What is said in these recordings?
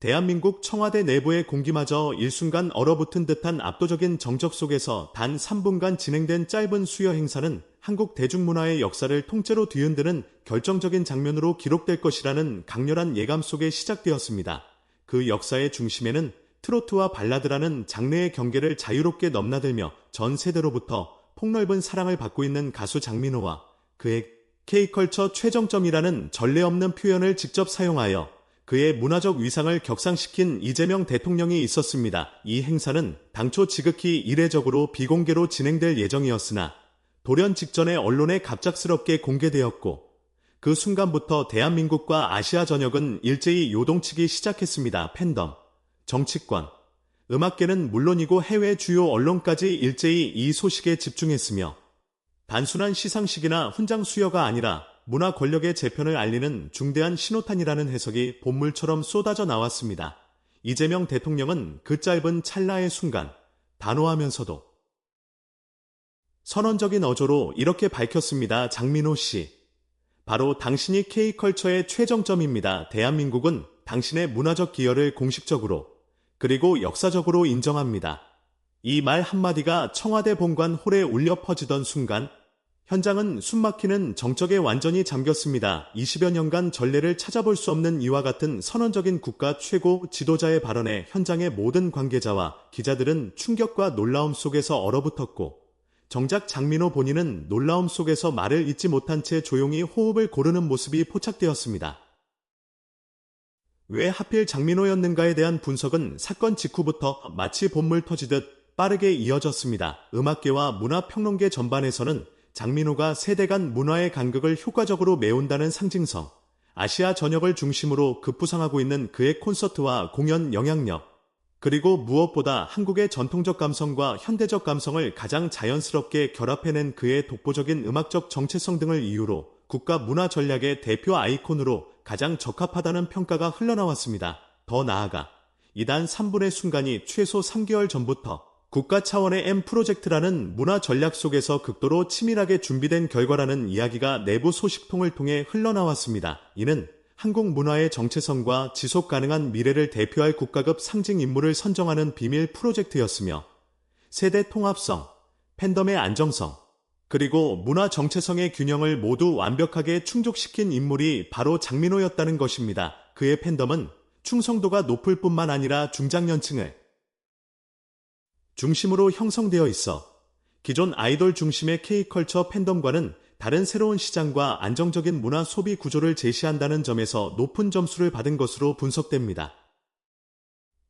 대한민국 청와대 내부의 공기마저 일순간 얼어붙은 듯한 압도적인 정적 속에서 단 3분간 진행된 짧은 수여 행사는 한국 대중문화의 역사를 통째로 뒤흔드는 결정적인 장면으로 기록될 것이라는 강렬한 예감 속에 시작되었습니다. 그 역사의 중심에는 트로트와 발라드라는 장르의 경계를 자유롭게 넘나들며 전 세대로부터 폭넓은 사랑을 받고 있는 가수 장민호와 그의 K컬처 최정점이라는 전례 없는 표현을 직접 사용하여 그의 문화적 위상을 격상시킨 이재명 대통령이 있었습니다. 이 행사는 당초 지극히 이례적으로 비공개로 진행될 예정이었으나 돌연 직전에 언론에 갑작스럽게 공개되었고 그 순간부터 대한민국과 아시아 전역은 일제히 요동치기 시작했습니다. 팬덤, 정치권, 음악계는 물론이고 해외 주요 언론까지 일제히 이 소식에 집중했으며 단순한 시상식이나 훈장 수여가 아니라 문화 권력의 재편을 알리는 중대한 신호탄이라는 해석이 본물처럼 쏟아져 나왔습니다. 이재명 대통령은 그 짧은 찰나의 순간 단호하면서도 선언적인 어조로 이렇게 밝혔습니다. 장민호 씨. 바로 당신이 K컬처의 최정점입니다. 대한민국은 당신의 문화적 기여를 공식적으로 그리고 역사적으로 인정합니다. 이 말 한마디가 청와대 본관 홀에 울려 퍼지던 순간 현장은 숨막히는 정적에 완전히 잠겼습니다. 20여 년간 전례를 찾아볼 수 없는 이와 같은 선언적인 국가 최고 지도자의 발언에 현장의 모든 관계자와 기자들은 충격과 놀라움 속에서 얼어붙었고 정작 장민호 본인은 놀라움 속에서 말을 잇지 못한 채 조용히 호흡을 고르는 모습이 포착되었습니다. 왜 하필 장민호였는가에 대한 분석은 사건 직후부터 마치 본물 터지듯 빠르게 이어졌습니다. 음악계와 문화평론계 전반에서는 장민호가 세대 간 문화의 간극을 효과적으로 메운다는 상징성, 아시아 전역을 중심으로 급부상하고 있는 그의 콘서트와 공연 영향력, 그리고 무엇보다 한국의 전통적 감성과 현대적 감성을 가장 자연스럽게 결합해낸 그의 독보적인 음악적 정체성 등을 이유로 국가 문화 전략의 대표 아이콘으로 가장 적합하다는 평가가 흘러나왔습니다. 더 나아가 이단 3분의 순간이 최소 3개월 전부터 국가 차원의 M 프로젝트라는 문화 전략 속에서 극도로 치밀하게 준비된 결과라는 이야기가 내부 소식통을 통해 흘러나왔습니다. 이는 한국 문화의 정체성과 지속 가능한 미래를 대표할 국가급 상징 인물을 선정하는 비밀 프로젝트였으며 세대 통합성, 팬덤의 안정성, 그리고 문화 정체성의 균형을 모두 완벽하게 충족시킨 인물이 바로 장민호였다는 것입니다. 그의 팬덤은 충성도가 높을 뿐만 아니라 중장년층을 중심으로 형성되어 있어 기존 아이돌 중심의 K컬처 팬덤과는 다른 새로운 시장과 안정적인 문화 소비 구조를 제시한다는 점에서 높은 점수를 받은 것으로 분석됩니다.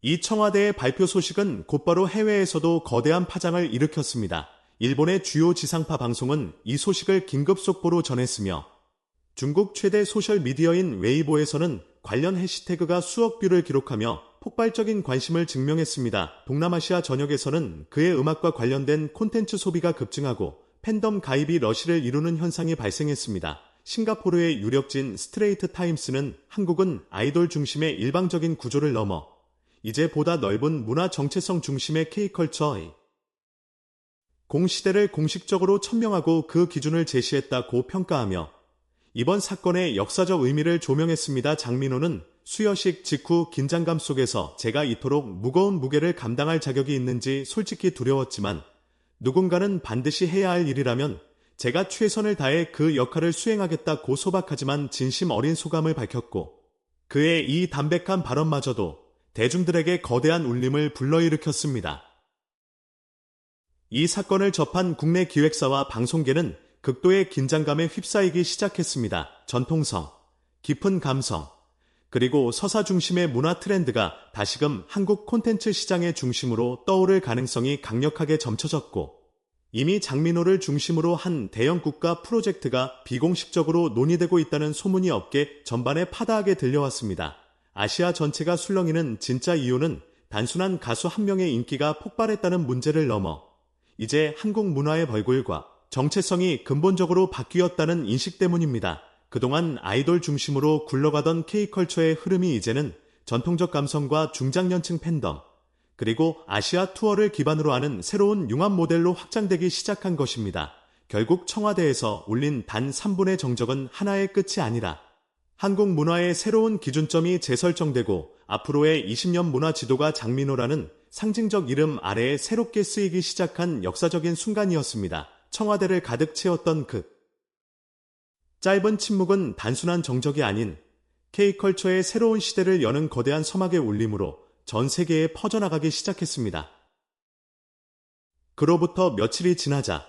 이 청와대의 발표 소식은 곧바로 해외에서도 거대한 파장을 일으켰습니다. 일본의 주요 지상파 방송은 이 소식을 긴급 속보로 전했으며 중국 최대 소셜미디어인 웨이보에서는 관련 해시태그가 수억 뷰를 기록하며 폭발적인 관심을 증명했습니다. 동남아시아 전역에서는 그의 음악과 관련된 콘텐츠 소비가 급증하고 팬덤 가입이 러시를 이루는 현상이 발생했습니다. 싱가포르의 유력진 스트레이트 타임스는 한국은 아이돌 중심의 일방적인 구조를 넘어 이제 보다 넓은 문화 정체성 중심의 K컬처의 공시대를 공식적으로 천명하고 그 기준을 제시했다고 평가하며 이번 사건의 역사적 의미를 조명했습니다. 장민호는 수여식 직후 긴장감 속에서 제가 이토록 무거운 무게를 감당할 자격이 있는지 솔직히 두려웠지만 누군가는 반드시 해야 할 일이라면 제가 최선을 다해 그 역할을 수행하겠다고 소박하지만 진심 어린 소감을 밝혔고 그의 이 담백한 발언마저도 대중들에게 거대한 울림을 불러일으켰습니다. 이 사건을 접한 국내 기획사와 방송계는 극도의 긴장감에 휩싸이기 시작했습니다. 전통성, 깊은 감성, 그리고 서사 중심의 문화 트렌드가 다시금 한국 콘텐츠 시장의 중심으로 떠오를 가능성이 강력하게 점쳐졌고 이미 장민호를 중심으로 한 대형 국가 프로젝트가 비공식적으로 논의되고 있다는 소문이 업계 전반에 파다하게 들려왔습니다. 아시아 전체가 술렁이는 진짜 이유는 단순한 가수 한 명의 인기가 폭발했다는 문제를 넘어 이제 한국 문화의 벌골과 정체성이 근본적으로 바뀌었다는 인식 때문입니다. 그동안 아이돌 중심으로 굴러가던 K컬처의 흐름이 이제는 전통적 감성과 중장년층 팬덤, 그리고 아시아 투어를 기반으로 하는 새로운 융합 모델로 확장되기 시작한 것입니다. 결국 청와대에서 올린 단 3분의 정적은 하나의 끝이 아니라 한국 문화의 새로운 기준점이 재설정되고 앞으로의 20년 문화 지도가 장민호라는 상징적 이름 아래에 새롭게 쓰이기 시작한 역사적인 순간이었습니다. 청와대를 가득 채웠던 그 짧은 침묵은 단순한 정적이 아닌 K컬처의 새로운 시대를 여는 거대한 서막의 울림으로 전 세계에 퍼져나가기 시작했습니다. 그로부터 며칠이 지나자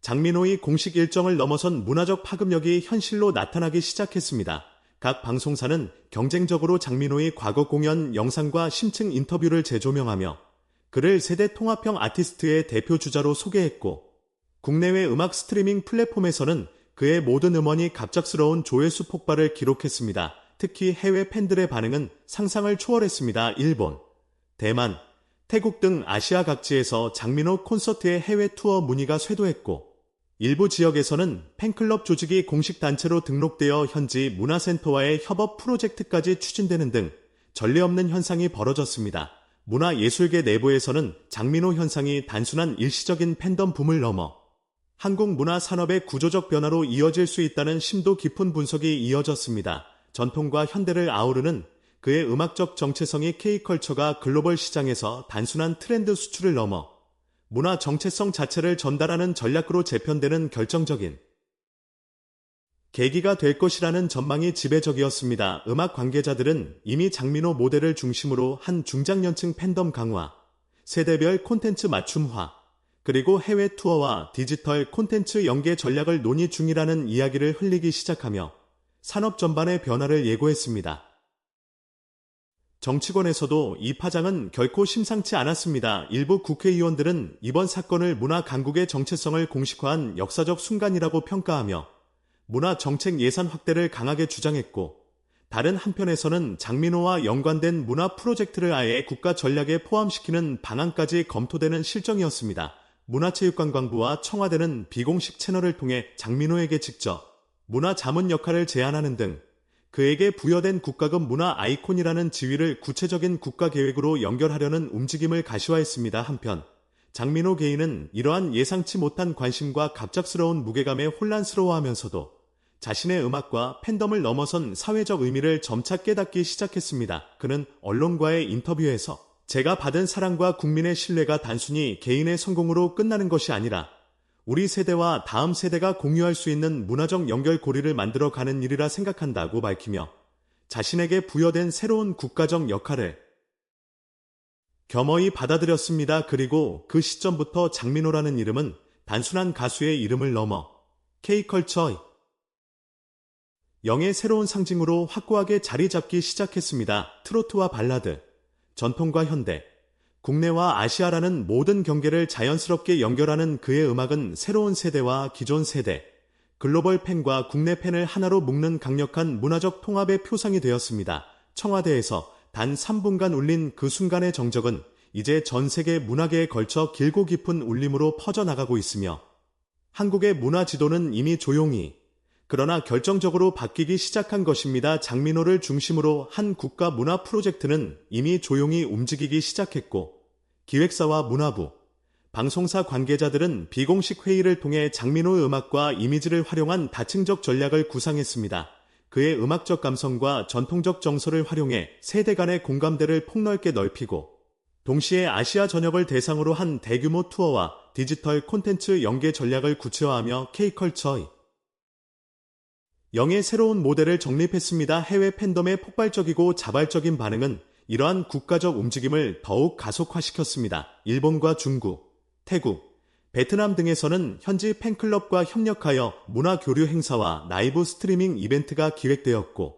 장민호의 공식 일정을 넘어선 문화적 파급력이 현실로 나타나기 시작했습니다. 각 방송사는 경쟁적으로 장민호의 과거 공연 영상과 심층 인터뷰를 재조명하며 그를 세대 통합형 아티스트의 대표 주자로 소개했고 국내외 음악 스트리밍 플랫폼에서는 그의 모든 음원이 갑작스러운 조회수 폭발을 기록했습니다. 특히 해외 팬들의 반응은 상상을 초월했습니다. 일본, 대만, 태국 등 아시아 각지에서 장민호 콘서트의 해외 투어 문의가 쇄도했고 일부 지역에서는 팬클럽 조직이 공식 단체로 등록되어 현지 문화센터와의 협업 프로젝트까지 추진되는 등 전례 없는 현상이 벌어졌습니다. 문화예술계 내부에서는 장민호 현상이 단순한 일시적인 팬덤 붐을 넘어 한국 문화 산업의 구조적 변화로 이어질 수 있다는 심도 깊은 분석이 이어졌습니다. 전통과 현대를 아우르는 그의 음악적 정체성이 K컬처가 글로벌 시장에서 단순한 트렌드 수출을 넘어 문화 정체성 자체를 전달하는 전략으로 재편되는 결정적인 계기가 될 것이라는 전망이 지배적이었습니다. 음악 관계자들은 이미 장민호 모델을 중심으로 한 중장년층 팬덤 강화, 세대별 콘텐츠 맞춤화, 그리고 해외 투어와 디지털 콘텐츠 연계 전략을 논의 중이라는 이야기를 흘리기 시작하며 산업 전반의 변화를 예고했습니다. 정치권에서도 이 파장은 결코 심상치 않았습니다. 일부 국회의원들은 이번 사건을 문화 강국의 정체성을 공식화한 역사적 순간이라고 평가하며 문화 정책 예산 확대를 강하게 주장했고 다른 한편에서는 장민호와 연관된 문화 프로젝트를 아예 국가 전략에 포함시키는 방안까지 검토되는 실정이었습니다. 문화체육관광부와 청와대는 비공식 채널을 통해 장민호에게 직접 문화 자문 역할을 제안하는 등 그에게 부여된 국가급 문화 아이콘이라는 지위를 구체적인 국가 계획으로 연결하려는 움직임을 가시화했습니다. 한편 장민호 개인은 이러한 예상치 못한 관심과 갑작스러운 무게감에 혼란스러워하면서도 자신의 음악과 팬덤을 넘어선 사회적 의미를 점차 깨닫기 시작했습니다. 그는 언론과의 인터뷰에서 제가 받은 사랑과 국민의 신뢰가 단순히 개인의 성공으로 끝나는 것이 아니라 우리 세대와 다음 세대가 공유할 수 있는 문화적 연결고리를 만들어 가는 일이라 생각한다고 밝히며 자신에게 부여된 새로운 국가적 역할을 겸허히 받아들였습니다. 그리고 그 시점부터 장민호라는 이름은 단순한 가수의 이름을 넘어 K컬처 영의 새로운 상징으로 확고하게 자리 잡기 시작했습니다. 트로트와 발라드, 전통과 현대, 국내와 아시아라는 모든 경계를 자연스럽게 연결하는 그의 음악은 새로운 세대와 기존 세대, 글로벌 팬과 국내 팬을 하나로 묶는 강력한 문화적 통합의 표상이 되었습니다. 청와대에서 단 3분간 울린 그 순간의 정적은 이제 전 세계 문화계에 걸쳐 길고 깊은 울림으로 퍼져나가고 있으며 한국의 문화 지도는 이미 조용히 그러나 결정적으로 바뀌기 시작한 것입니다. 장민호를 중심으로 한 국가 문화 프로젝트는 이미 조용히 움직이기 시작했고 기획사와 문화부, 방송사 관계자들은 비공식 회의를 통해 장민호의 음악과 이미지를 활용한 다층적 전략을 구상했습니다. 그의 음악적 감성과 전통적 정서를 활용해 세대 간의 공감대를 폭넓게 넓히고 동시에 아시아 전역을 대상으로 한 대규모 투어와 디지털 콘텐츠 연계 전략을 구체화하며 K컬처의 영의 새로운 모델을 정립했습니다. 해외 팬덤의 폭발적이고 자발적인 반응은 이러한 국가적 움직임을 더욱 가속화시켰습니다. 일본과 중국, 태국, 베트남 등에서는 현지 팬클럽과 협력하여 문화 교류 행사와 라이브 스트리밍 이벤트가 기획되었고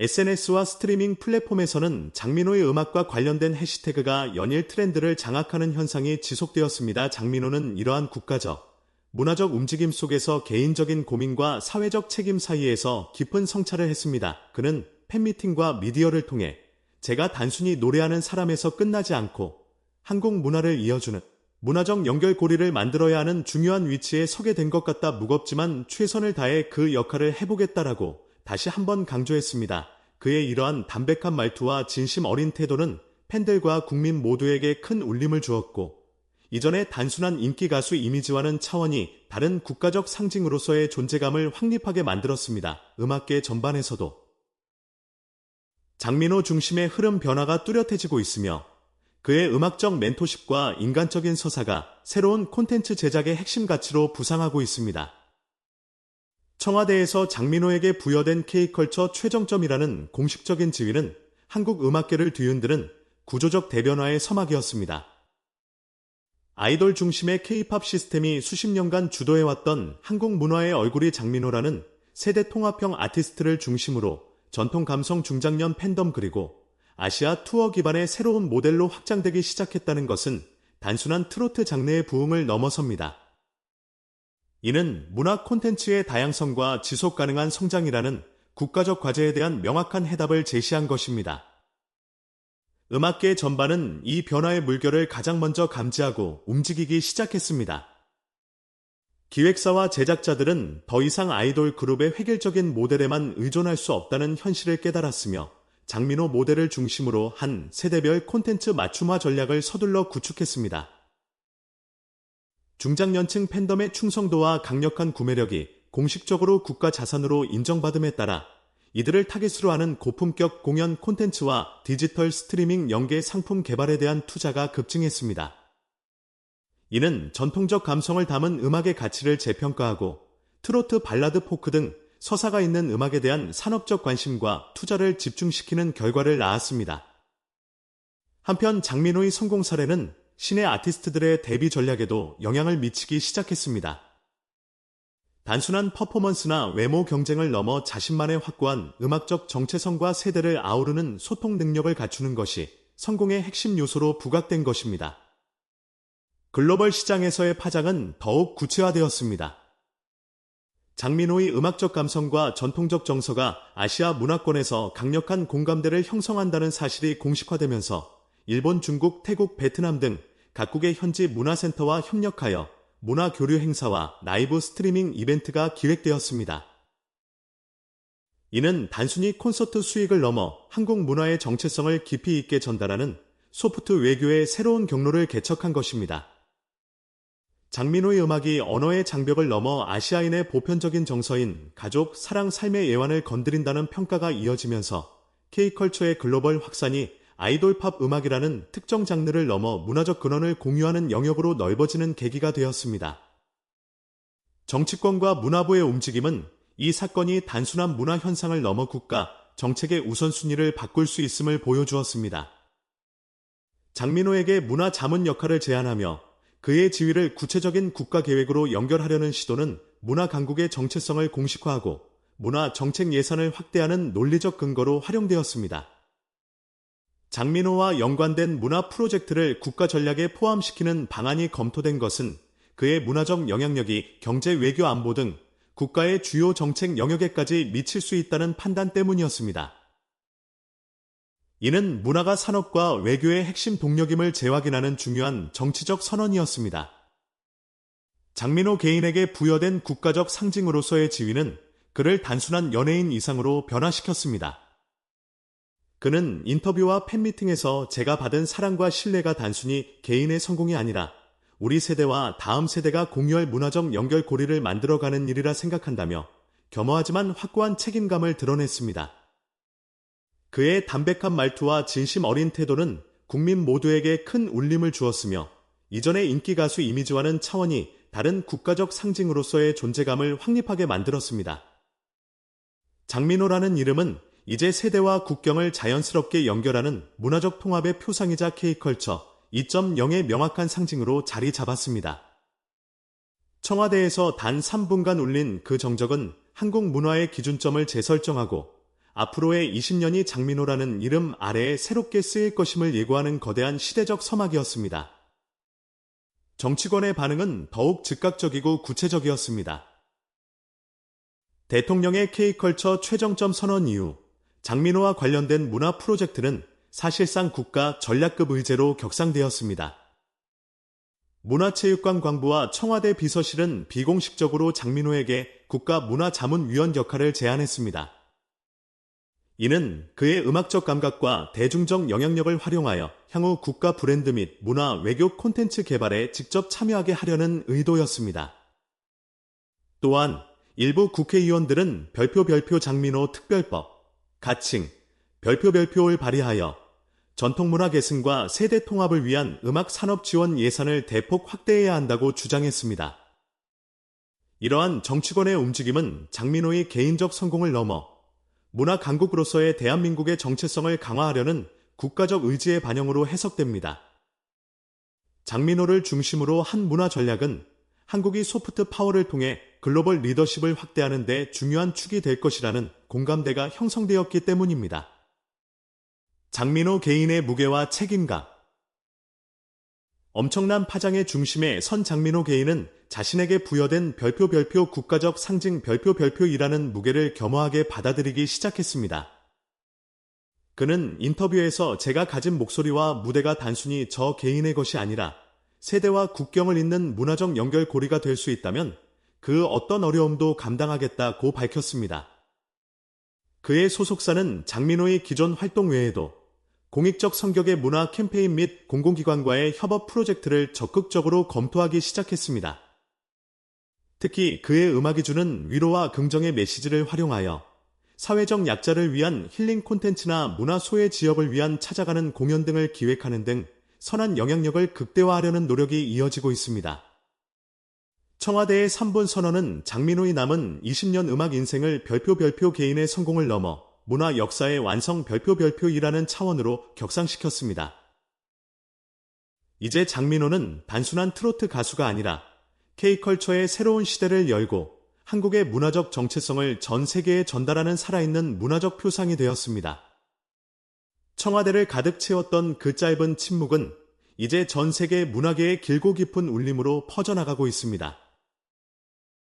SNS와 스트리밍 플랫폼에서는 장민호의 음악과 관련된 해시태그가 연일 트렌드를 장악하는 현상이 지속되었습니다. 장민호는 이러한 국가적, 문화적 움직임 속에서 개인적인 고민과 사회적 책임 사이에서 깊은 성찰을 했습니다. 그는 팬미팅과 미디어를 통해 제가 단순히 노래하는 사람에서 끝나지 않고 한국 문화를 이어주는 문화적 연결고리를 만들어야 하는 중요한 위치에 서게 된 것 같다 무겁지만 최선을 다해 그 역할을 해보겠다라고 다시 한번 강조했습니다. 그의 이러한 담백한 말투와 진심 어린 태도는 팬들과 국민 모두에게 큰 울림을 주었고 이전의 단순한 인기 가수 이미지와는 차원이 다른 국가적 상징으로서의 존재감을 확립하게 만들었습니다. 음악계 전반에서도 장민호 중심의 흐름 변화가 뚜렷해지고 있으며 그의 음악적 멘토십과 인간적인 서사가 새로운 콘텐츠 제작의 핵심 가치로 부상하고 있습니다. 청와대에서 장민호에게 부여된 K컬처 최정점이라는 공식적인 지위는 한국 음악계를 뒤흔드는 구조적 대변화의 서막이었습니다. 아이돌 중심의 K-팝 시스템이 수십 년간 주도해왔던 한국 문화의 얼굴이 장민호라는 세대 통합형 아티스트를 중심으로 전통 감성 중장년 팬덤 그리고 아시아 투어 기반의 새로운 모델로 확장되기 시작했다는 것은 단순한 트로트 장르의 부흥을 넘어섭니다. 이는 문화 콘텐츠의 다양성과 지속 가능한 성장이라는 국가적 과제에 대한 명확한 해답을 제시한 것입니다. 음악계 전반은 이 변화의 물결을 가장 먼저 감지하고 움직이기 시작했습니다. 기획사와 제작자들은 더 이상 아이돌 그룹의 획일적인 모델에만 의존할 수 없다는 현실을 깨달았으며 장민호 모델을 중심으로 한 세대별 콘텐츠 맞춤화 전략을 서둘러 구축했습니다. 중장년층 팬덤의 충성도와 강력한 구매력이 공식적으로 국가 자산으로 인정받음에 따라 이들을 타깃으로 하는 고품격 공연 콘텐츠와 디지털 스트리밍 연계 상품 개발에 대한 투자가 급증했습니다. 이는 전통적 감성을 담은 음악의 가치를 재평가하고 트로트, 발라드, 포크 등 서사가 있는 음악에 대한 산업적 관심과 투자를 집중시키는 결과를 낳았습니다. 한편 장민호의 성공 사례는 신의 아티스트들의 데뷔 전략에도 영향을 미치기 시작했습니다. 단순한 퍼포먼스나 외모 경쟁을 넘어 자신만의 확고한 음악적 정체성과 세대를 아우르는 소통 능력을 갖추는 것이 성공의 핵심 요소로 부각된 것입니다. 글로벌 시장에서의 파장은 더욱 구체화되었습니다. 장민호의 음악적 감성과 전통적 정서가 아시아 문화권에서 강력한 공감대를 형성한다는 사실이 공식화되면서 일본, 중국, 태국, 베트남 등 각국의 현지 문화센터와 협력하여 문화 교류 행사와 라이브 스트리밍 이벤트가 기획되었습니다. 이는 단순히 콘서트 수익을 넘어 한국 문화의 정체성을 깊이 있게 전달하는 소프트 외교의 새로운 경로를 개척한 것입니다. 장민호의 음악이 언어의 장벽을 넘어 아시아인의 보편적인 정서인 가족, 사랑, 삶의 예완을 건드린다는 평가가 이어지면서 K컬처의 글로벌 확산이 아이돌 팝 음악이라는 특정 장르를 넘어 문화적 근원을 공유하는 영역으로 넓어지는 계기가 되었습니다. 정치권과 문화부의 움직임은 이 사건이 단순한 문화 현상을 넘어 국가, 정책의 우선순위를 바꿀 수 있음을 보여주었습니다. 장민호에게 문화 자문 역할을 제안하며 그의 지위를 구체적인 국가 계획으로 연결하려는 시도는 문화 강국의 정체성을 공식화하고 문화 정책 예산을 확대하는 논리적 근거로 활용되었습니다. 장민호와 연관된 문화 프로젝트를 국가 전략에 포함시키는 방안이 검토된 것은 그의 문화적 영향력이 경제 외교 안보 등 국가의 주요 정책 영역에까지 미칠 수 있다는 판단 때문이었습니다. 이는 문화가 산업과 외교의 핵심 동력임을 재확인하는 중요한 정치적 선언이었습니다. 장민호 개인에게 부여된 국가적 상징으로서의 지위는 그를 단순한 연예인 이상으로 변화시켰습니다. 그는 인터뷰와 팬미팅에서 제가 받은 사랑과 신뢰가 단순히 개인의 성공이 아니라 우리 세대와 다음 세대가 공유할 문화적 연결고리를 만들어가는 일이라 생각한다며 겸허하지만 확고한 책임감을 드러냈습니다. 그의 담백한 말투와 진심 어린 태도는 국민 모두에게 큰 울림을 주었으며 이전의 인기 가수 이미지와는 차원이 다른 국가적 상징으로서의 존재감을 확립하게 만들었습니다. 장민호라는 이름은 이제 세대와 국경을 자연스럽게 연결하는 문화적 통합의 표상이자 K컬처 2.0의 명확한 상징으로 자리 잡았습니다. 청와대에서 단 3분간 울린 그 정적은 한국 문화의 기준점을 재설정하고 앞으로의 20년이 장민호라는 이름 아래에 새롭게 쓰일 것임을 예고하는 거대한 시대적 서막이었습니다. 정치권의 반응은 더욱 즉각적이고 구체적이었습니다. 대통령의 K컬처 최정점 선언 이후 장민호와 관련된 문화 프로젝트는 사실상 국가 전략급 의제로 격상되었습니다. 문화체육관광부와 청와대 비서실은 비공식적으로 장민호에게 국가문화자문위원 역할을 제안했습니다. 이는 그의 음악적 감각과 대중적 영향력을 활용하여 향후 국가 브랜드 및 문화 외교 콘텐츠 개발에 직접 참여하게 하려는 의도였습니다. 또한 일부 국회의원들은 별표 별표 장민호 특별법, 가칭, 별표 별표를 발휘하여 전통문화 계승과 세대 통합을 위한 음악 산업 지원 예산을 대폭 확대해야 한다고 주장했습니다. 이러한 정치권의 움직임은 장민호의 개인적 성공을 넘어 문화 강국으로서의 대한민국의 정체성을 강화하려는 국가적 의지의 반영으로 해석됩니다. 장민호를 중심으로 한 문화 전략은 한국이 소프트 파워를 통해 글로벌 리더십을 확대하는 데 중요한 축이 될 것이라는 공감대가 형성되었기 때문입니다. 장민호 개인의 무게와 책임감 엄청난 파장의 중심에 선 장민호 개인은 자신에게 부여된 별표 별표 국가적 상징 별표 별표이라는 무게를 겸허하게 받아들이기 시작했습니다. 그는 인터뷰에서 제가 가진 목소리와 무대가 단순히 저 개인의 것이 아니라 세대와 국경을 잇는 문화적 연결고리가 될 수 있다면 그 어떤 어려움도 감당하겠다고 밝혔습니다. 그의 소속사는 장민호의 기존 활동 외에도 공익적 성격의 문화 캠페인 및 공공기관과의 협업 프로젝트를 적극적으로 검토하기 시작했습니다. 특히 그의 음악이 주는 위로와 긍정의 메시지를 활용하여 사회적 약자를 위한 힐링 콘텐츠나 문화 소외 지역을 위한 찾아가는 공연 등을 기획하는 등 선한 영향력을 극대화하려는 노력이 이어지고 있습니다. 청와대의 3분 선언은 장민호의 남은 20년 음악 인생을 별표 별표 개인의 성공을 넘어 문화 역사의 완성 별표 별표이라는 차원으로 격상시켰습니다. 이제 장민호는 단순한 트로트 가수가 아니라 K컬처의 새로운 시대를 열고 한국의 문화적 정체성을 전 세계에 전달하는 살아있는 문화적 표상이 되었습니다. 청와대를 가득 채웠던 그 짧은 침묵은 이제 전 세계 문화계의 길고 깊은 울림으로 퍼져나가고 있습니다.